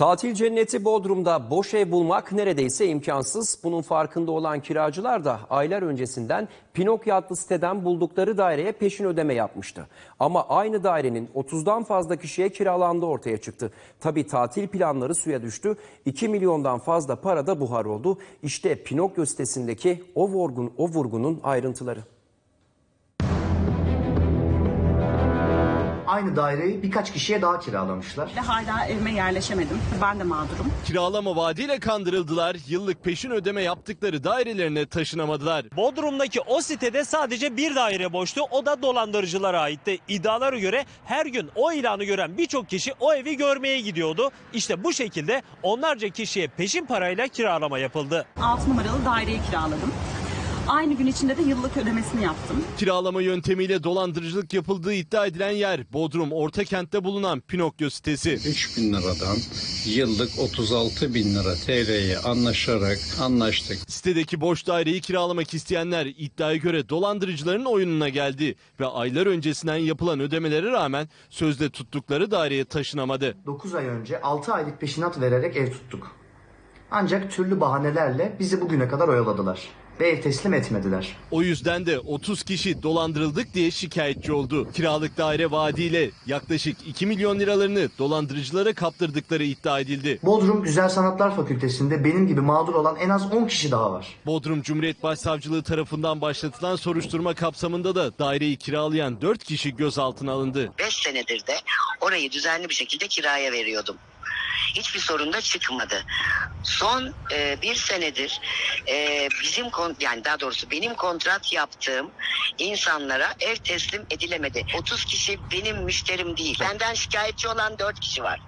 Tatil cenneti Bodrum'da boş ev bulmak neredeyse imkansız. Bunun farkında olan kiracılar da aylar öncesinden Pinokyo adlı siteden buldukları daireye peşin ödeme yapmıştı. Ama aynı dairenin 30'dan fazla kişiye kiralandığı ortaya çıktı. Tabii tatil planları suya düştü. 2 milyondan fazla para da buhar oldu. İşte Pinokyo sitesindeki o, vurgun, o vurgunun ayrıntıları. Aynı daireyi birkaç kişiye daha kiralamışlar. ve hala evime yerleşemedim. Ben de mağdurum. Kiralama vaadiyle kandırıldılar, yıllık peşin ödeme yaptıkları dairelerine taşınamadılar. Bodrum'daki o sitede sadece bir daire boştu. O da dolandırıcılara aitti. İddialara göre her gün o ilanı gören birçok kişi o evi görmeye gidiyordu. İşte bu şekilde onlarca kişiye peşin parayla kiralama yapıldı. 6 numaralı daireyi kiraladım. Aynı gün içinde de yıllık ödemesini yaptım. Kiralama yöntemiyle dolandırıcılık yapıldığı iddia edilen yer Bodrum Ortakent'te bulunan Pinokyo sitesi. 3 bin liradan yıllık 36 bin lira TL'ye anlaşarak anlaştık. Sitedeki boş daireyi kiralamak isteyenler iddiaya göre dolandırıcıların oyununa geldi ve aylar öncesinden yapılan ödemelere rağmen sözde tuttukları daireye taşınamadı. 9 ay önce 6 aylık peşinat vererek ev tuttuk. Ancak türlü bahanelerle bizi bugüne kadar oyaladılar ve ev teslim etmediler. O yüzden de 30 kişi dolandırıldık diye şikayetçi oldu. Kiralık daire vaadiyle yaklaşık 2 milyon liralarını dolandırıcılara kaptırdıkları iddia edildi. Bodrum Güzel Sanatlar Fakültesi'nde benim gibi mağdur olan en az 10 kişi daha var. Bodrum Cumhuriyet Başsavcılığı tarafından başlatılan soruşturma kapsamında da daireyi kiralayan 4 kişi gözaltına alındı. 5 senedir de orayı düzenli bir şekilde kiraya veriyordum. Hiçbir sorun da çıkmadı. Son e, bir senedir e, bizim kon yani daha doğrusu benim kontrat yaptığım insanlara ev teslim edilemedi. 30 kişi benim müşterim değil. Benden şikayetçi olan 4 kişi var.